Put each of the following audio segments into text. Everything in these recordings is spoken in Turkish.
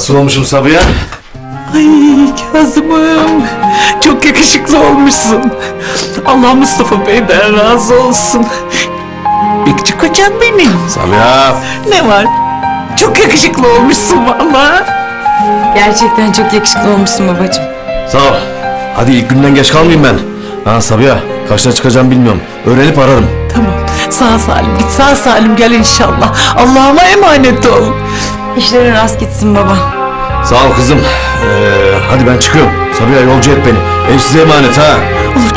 Nasıl olmuşum Sabiha? Ay Kazım'ım. Çok yakışıklı olmuşsun. Allah Mustafa Bey'den razı olsun. Bekçi kocam benim. Sabiha. Ne var? Çok yakışıklı olmuşsun vallahi. Gerçekten çok yakışıklı olmuşsun babacığım. Sağ ol. Hadi ilk günden geç kalmayayım ben. Ha Sabiha. Kaçta çıkacağım bilmiyorum. Öğrenip ararım. Tamam. Sağ salim git sağ salim gel inşallah. Allah'ıma emanet ol. İşlerin rast gitsin baba. Sağ ol kızım. Ee, hadi ben çıkıyorum. Sabiha yolcu et beni. Ev size emanet ha. Olur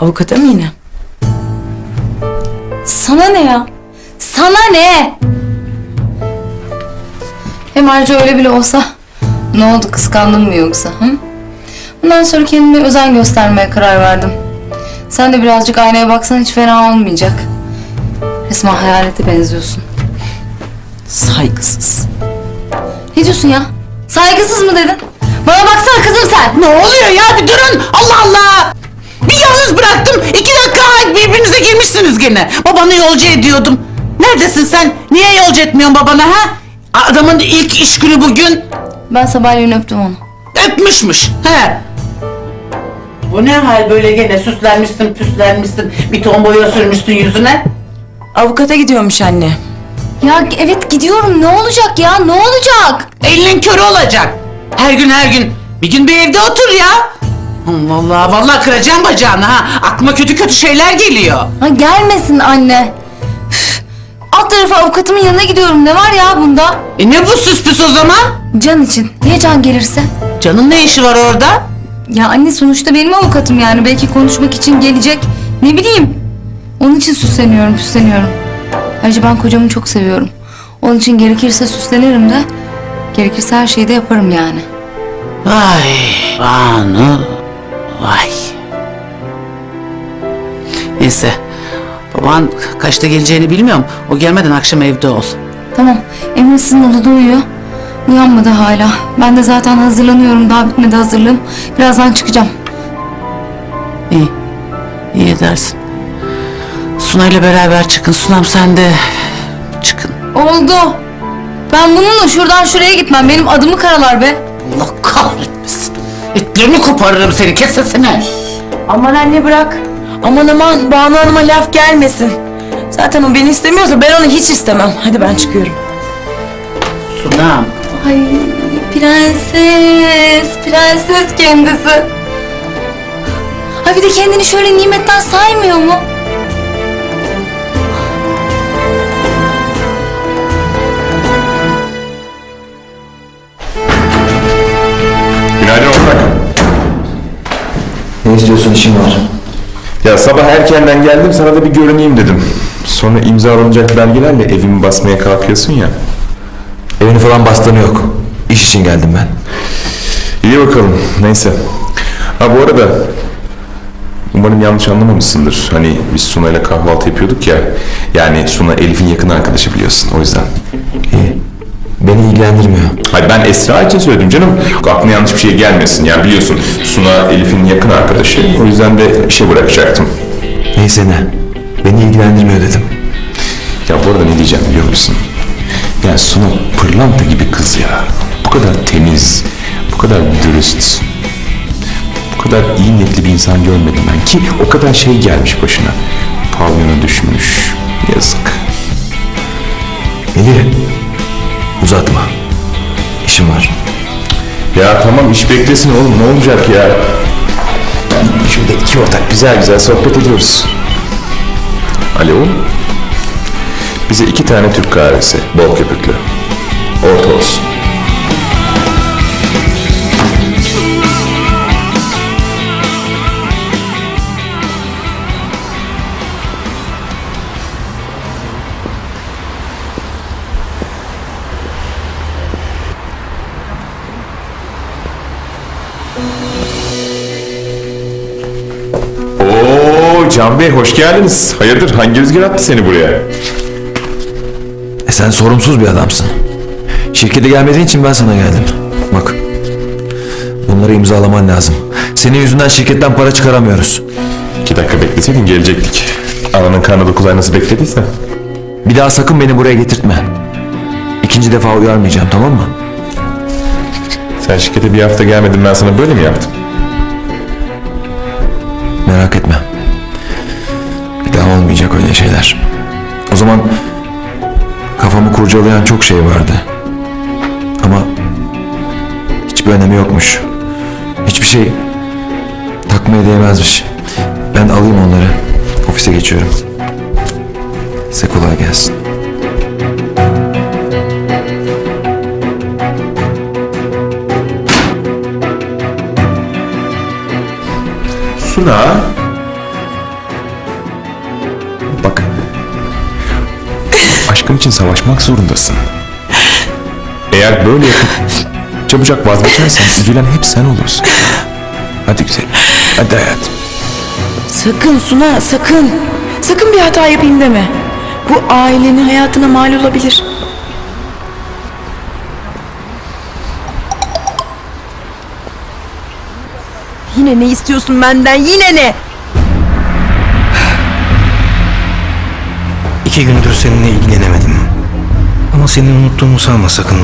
Avukata mı yine? Sana ne ya? Sana ne? Hem ayrıca öyle bile olsa ne oldu kıskandın mı yoksa? Hı? Bundan sonra kendime özen göstermeye karar verdim. Sen de birazcık aynaya baksan hiç fena olmayacak. Resmen hayalete benziyorsun. Saygısız. Ne diyorsun ya? Saygısız mı dedin? Bana baksana kızım sen. Ne oluyor ya bir durun Allah Allah. Bir yalnız bıraktım. iki dakika birbirinize girmişsiniz gene. Babanı yolcu ediyordum. Neredesin sen? Niye yolcu etmiyorsun babana ha? Adamın ilk iş günü bugün. Ben sabahleyin öptüm onu. Öpmüşmüş. He. Bu ne hal böyle gene süslenmişsin püslenmişsin. Bir ton boya sürmüşsün yüzüne. Avukata gidiyormuş anne. Ya evet gidiyorum. Ne olacak ya? Ne olacak? Elinin körü olacak. Her gün her gün. Bir gün bir evde otur ya. Vallahi vallahi kıracağım bacağını ha. Aklıma kötü kötü şeyler geliyor. Ha gelmesin anne. Üf. Alt tarafı avukatımın yanına gidiyorum. Ne var ya bunda? E ne bu süs püs o zaman? Can için. Ya can gelirse? Canın ne işi var orada? Ya anne sonuçta benim avukatım yani. Belki konuşmak için gelecek. Ne bileyim. Onun için süsleniyorum, süsleniyorum. Ayrıca ben kocamı çok seviyorum. Onun için gerekirse süslenirim de. Gerekirse her şeyi de yaparım yani. Vay Banu. Vay. Neyse. Baban kaçta geleceğini bilmiyorum. O gelmeden akşam evde ol. Tamam. Emre sizin odada uyuyor. Uyanmadı hala. Ben de zaten hazırlanıyorum. Daha bitmedi hazırlığım. Birazdan çıkacağım. İyi. İyi edersin. Sunay'la beraber çıkın. Sunam sen de çıkın. Oldu. Ben bununla şuradan şuraya gitmem. Benim adımı karalar be. Allah kahretmesin. Etlerini koparırım seni. Kes sesini. Aman anne bırak. Aman aman Banu Hanım'a laf gelmesin. Zaten o beni istemiyorsa ben onu hiç istemem. Hadi ben çıkıyorum. Sunam. Ay prenses. Prenses kendisi. Ay bir de kendini şöyle nimetten saymıyor mu? İstiyorsun işin var? Ya sabah erkenden geldim sana da bir görüneyim dedim. Sonra imzalanacak belgelerle evimi basmaya kalkıyorsun ya. Evini falan bastığını yok. İş için geldim ben. İyi bakalım neyse. Ha bu arada umarım yanlış anlamamışsındır. Hani biz Suna'yla kahvaltı yapıyorduk ya. Yani Suna Elif'in yakın arkadaşı biliyorsun o yüzden. İyi. Beni ilgilendirmiyor. Hayır ben Esra için söyledim canım. Aklına yanlış bir şey gelmesin. Ya biliyorsun Suna Elif'in yakın arkadaşı. O yüzden de işe bırakacaktım. Neyse ne. Beni ilgilendirmiyor dedim. Ya bu arada ne diyeceğim biliyor musun? Ya Suna pırlanta gibi kız ya. Bu kadar temiz, bu kadar dürüst, bu kadar iyi niyetli bir insan görmedim ben. Ki o kadar şey gelmiş başına. Pavyona düşmüş, yazık. Melih. Uzatma. İşim var. Ya tamam iş beklesin oğlum ne olacak ya? Şurada iki ortak güzel güzel sohbet ediyoruz. Alo. Bize iki tane Türk kahvesi, bol köpüklü. Orta olsun. Can Bey hoş geldiniz. Hayırdır hangi rüzgar attı seni buraya? E sen sorumsuz bir adamsın. Şirkete gelmediğin için ben sana geldim. Bak. Bunları imzalaman lazım. Senin yüzünden şirketten para çıkaramıyoruz. İki dakika bekleseydin gelecektik. Ananın karnı dokuz ay nasıl beklediyse. Bir daha sakın beni buraya getirtme. İkinci defa uyarmayacağım tamam mı? Sen şirkete bir hafta gelmedin ben sana böyle mi yaptım? Merak etme. Olmayacak öyle şeyler. O zaman kafamı kurcalayan çok şey vardı. Ama hiçbir önemi yokmuş. Hiçbir şey takmaya değmezmiş. Ben alayım onları. Ofise geçiyorum. Size kolay gelsin. Suna. Aşkın için savaşmak zorundasın. Eğer böyle yapıp çabucak vazgeçersen üzülen hep sen olursun. Hadi güzel. Hadi hayatım. Sakın Suna sakın. Sakın bir hata yapayım deme. Bu ailenin hayatına mal olabilir. Yine ne istiyorsun benden yine ne? İki gündür seninle ilgilenemedim. Ama seni unuttuğumu sanma sakın.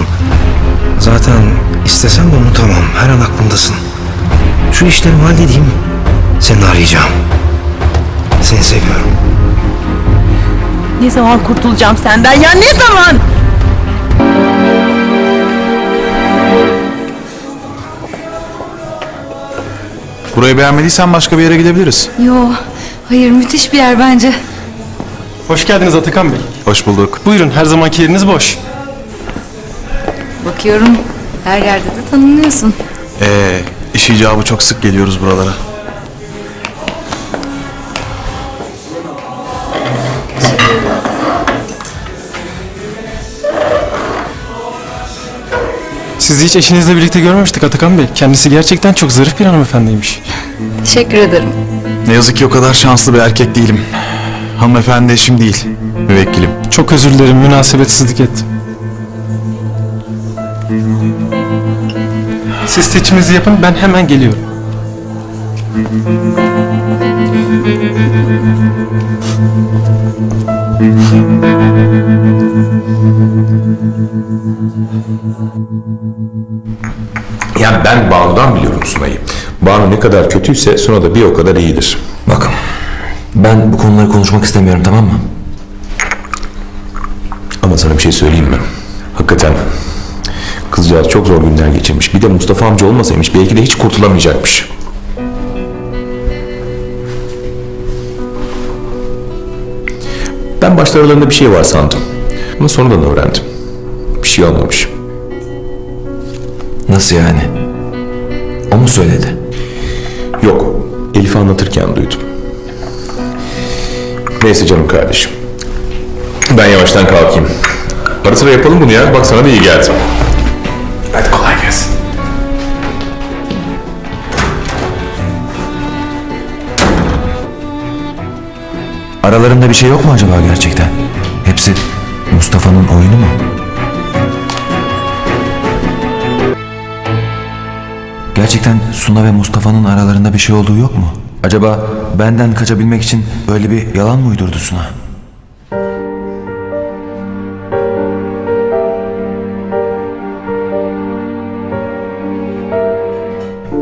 Zaten istesem de unutamam. Her an aklımdasın. Şu işlerimi halledeyim. Seni arayacağım. Seni seviyorum. Ne zaman kurtulacağım senden ya ne zaman? Burayı beğenmediysen başka bir yere gidebiliriz. Yo, hayır müthiş bir yer bence. Hoş geldiniz Atakan Bey. Hoş bulduk. Buyurun her zamanki yeriniz boş. Bakıyorum her yerde de tanınıyorsun. Ee, iş icabı çok sık geliyoruz buralara. Sizi hiç eşinizle birlikte görmemiştik Atakan Bey. Kendisi gerçekten çok zarif bir hanımefendiymiş. Teşekkür ederim. Ne yazık ki o kadar şanslı bir erkek değilim. Hanımefendi eşim değil, müvekkilim. Çok özür dilerim münasebetsizlik ettim. Siz seçiminizi yapın ben hemen geliyorum. Yani ben Banu'dan biliyorum Suna'yı. Banu ne kadar kötüyse Suna da bir o kadar iyidir. Bak. Ben bu konuları konuşmak istemiyorum tamam mı? Ama sana bir şey söyleyeyim mi? Hakikaten kızcağız çok zor günler geçirmiş. Bir de Mustafa amca olmasaymış belki de hiç kurtulamayacakmış. Ben başta aralarında bir şey var sandım. Ama sonradan öğrendim. Bir şey olmamış. Nasıl yani? O mu söyledi? Yok, Elif anlatırken duydum. Neyse canım kardeşim. Ben yavaştan kalkayım. Ara sıra yapalım bunu ya. Bak sana da iyi geldi. Hadi kolay gelsin. Aralarında bir şey yok mu acaba gerçekten? Hepsi Mustafa'nın oyunu mu? Gerçekten Suna ve Mustafa'nın aralarında bir şey olduğu yok mu? Acaba benden kaçabilmek için böyle bir yalan mı uydurdu Suna?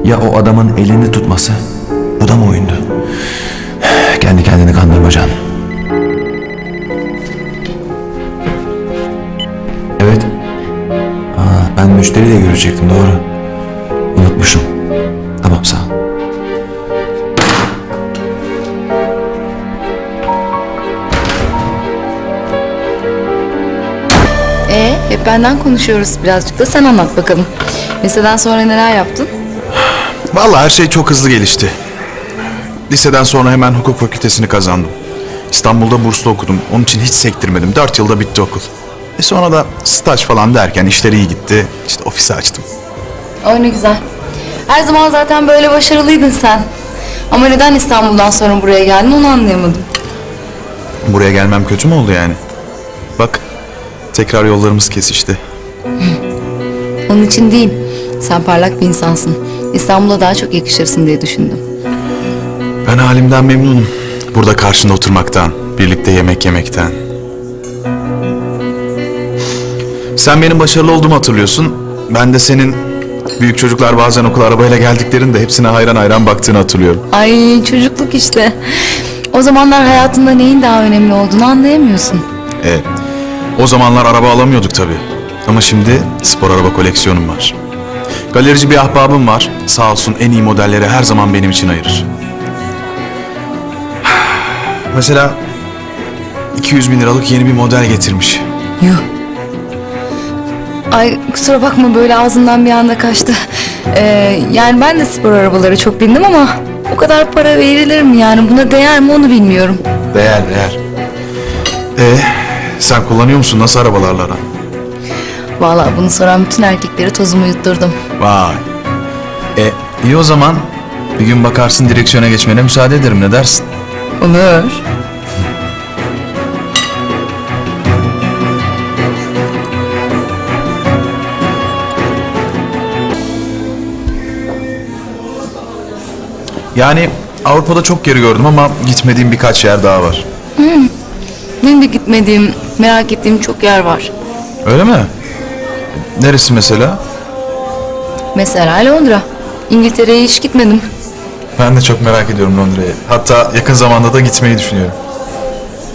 Ya o adamın elini tutması? Bu da mı oyundu? Kendi kendini kandırma Can. Evet. Aa, ben müşteriyle görecektim doğru. Unutmuşum. Hep benden konuşuyoruz. Birazcık da sen anlat bakalım. Liseden sonra neler yaptın? Vallahi her şey çok hızlı gelişti. Liseden sonra hemen hukuk fakültesini kazandım. İstanbul'da burslu okudum. Onun için hiç sektirmedim. Dört yılda bitti okul. E sonra da staj falan derken işler iyi gitti. İşte ofisi açtım. Oy ne güzel. Her zaman zaten böyle başarılıydın sen. Ama neden İstanbul'dan sonra buraya geldin onu anlayamadım. Buraya gelmem kötü mü oldu yani? Bak tekrar yollarımız kesişti. Onun için değil. Sen parlak bir insansın. İstanbul'a daha çok yakışırsın diye düşündüm. Ben halimden memnunum. Burada karşında oturmaktan, birlikte yemek yemekten. Sen benim başarılı olduğumu hatırlıyorsun. Ben de senin büyük çocuklar bazen okula arabayla geldiklerinde hepsine hayran hayran baktığını hatırlıyorum. Ay çocukluk işte. O zamanlar hayatında neyin daha önemli olduğunu anlayamıyorsun. E, o zamanlar araba alamıyorduk tabii. Ama şimdi spor araba koleksiyonum var. Galerici bir ahbabım var. Sağ olsun en iyi modelleri her zaman benim için ayırır. Mesela 200 bin liralık yeni bir model getirmiş. Yuh. Ay kusura bakma böyle ağzından bir anda kaçtı. Ee, yani ben de spor arabaları çok bindim ama o kadar para verilir mi yani buna değer mi onu bilmiyorum. Değer değer. E, sen kullanıyor musun? Nasıl arabalarla aran? Vallahi bunu soran bütün erkekleri tozumu yutturdum. Vay. E, iyi o zaman. Bir gün bakarsın direksiyona geçmene müsaade ederim. Ne dersin? Olur. Yani Avrupa'da çok yeri gördüm ama gitmediğim birkaç yer daha var. Benim de gitmediğim, merak ettiğim çok yer var. Öyle mi? Neresi mesela? Mesela Londra. İngiltere'ye hiç gitmedim. Ben de çok merak ediyorum Londra'yı. Hatta yakın zamanda da gitmeyi düşünüyorum.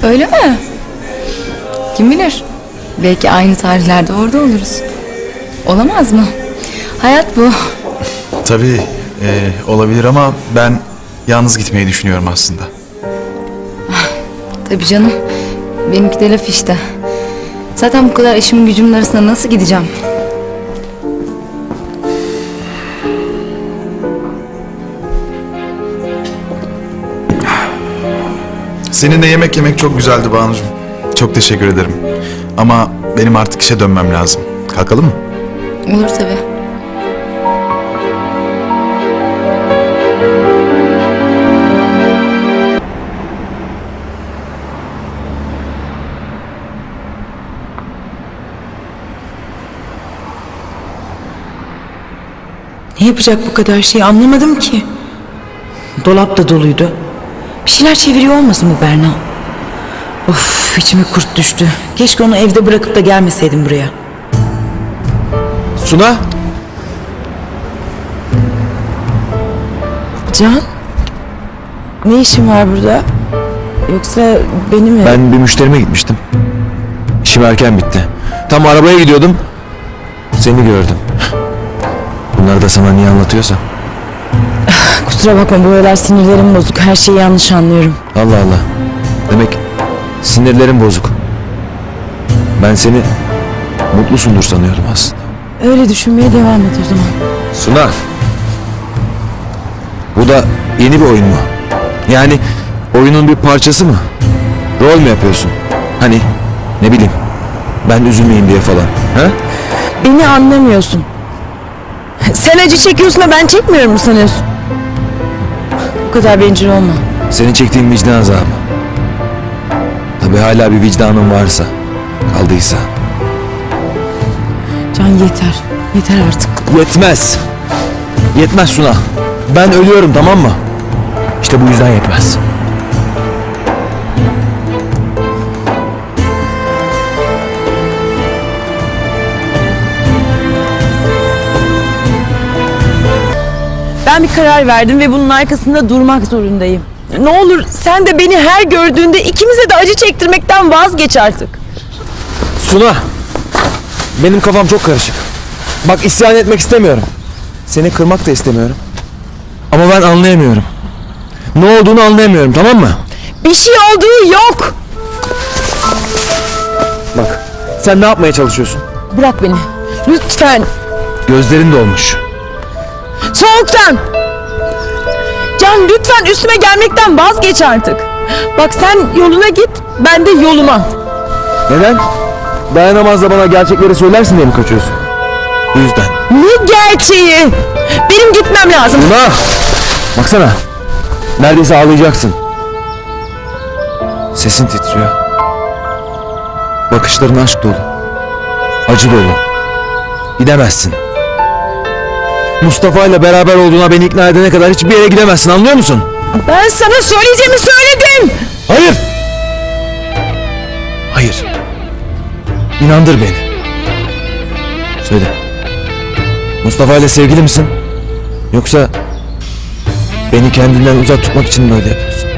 Öyle mi? Kim bilir? Belki aynı tarihlerde orada oluruz. Olamaz mı? Hayat bu. Tabii e, olabilir ama ben yalnız gitmeyi düşünüyorum aslında. Tabii canım. Benimki de laf işte. Zaten bu kadar işimin gücümün arasında nasıl gideceğim? Seninle yemek yemek çok güzeldi Banucuğum. Çok teşekkür ederim. Ama benim artık işe dönmem lazım. Kalkalım mı? Olur tabii. Yapacak bu kadar şey anlamadım ki. Dolap da doluydu. Bir şeyler çeviriyor olmasın bu Berna? Of içime kurt düştü. Keşke onu evde bırakıp da gelmeseydim buraya. Suna? Can? Ne işin var burada? Yoksa beni mi? Ben bir müşterime gitmiştim. İşim erken bitti. Tam arabaya gidiyordum. Seni gördüm. Bunları da sana niye anlatıyorsam. Kusura bakma bu aralar sinirlerim bozuk. Her şeyi yanlış anlıyorum. Allah Allah. Demek sinirlerin bozuk. Ben seni mutlusundur sanıyordum aslında. Öyle düşünmeye devam et o zaman. Suna. Bu da yeni bir oyun mu? Yani oyunun bir parçası mı? Rol mü yapıyorsun? Hani ne bileyim ben üzülmeyeyim diye falan. Ha? Beni anlamıyorsun. Sen acı çekiyorsun da ben çekmiyorum mu sanıyorsun? Bu kadar bencil olma. Senin çektiğin vicdan azabı. Tabi hala bir vicdanın varsa, kaldıysa. Can yeter. Yeter artık. Yetmez. Yetmez Suna. Ben ölüyorum tamam mı? İşte bu yüzden yetmez. Ben bir karar verdim ve bunun arkasında durmak zorundayım. Ne olur sen de beni her gördüğünde ikimize de acı çektirmekten vazgeç artık. Suna. Benim kafam çok karışık. Bak isyan etmek istemiyorum. Seni kırmak da istemiyorum. Ama ben anlayamıyorum. Ne olduğunu anlayamıyorum tamam mı? Bir şey olduğu yok. Bak sen ne yapmaya çalışıyorsun? Bırak beni. Lütfen. Gözlerin dolmuş. Soğuktan. Can lütfen üstüme gelmekten vazgeç artık. Bak sen yoluna git, ben de yoluma. Neden? Dayanamaz da bana gerçekleri söylersin diye mi kaçıyorsun? Bu yüzden. Ne gerçeği? Benim gitmem lazım. Suna! Baksana. Neredeyse ağlayacaksın. Sesin titriyor. Bakışların aşk dolu. Acı dolu. Gidemezsin. Mustafa ile beraber olduğuna beni ikna edene kadar hiçbir yere gidemezsin anlıyor musun? Ben sana söyleyeceğimi söyledim. Hayır! Hayır. İnandır beni. Söyle. Mustafa ile sevgili misin? Yoksa beni kendinden uzak tutmak için mi öyle yapıyorsun?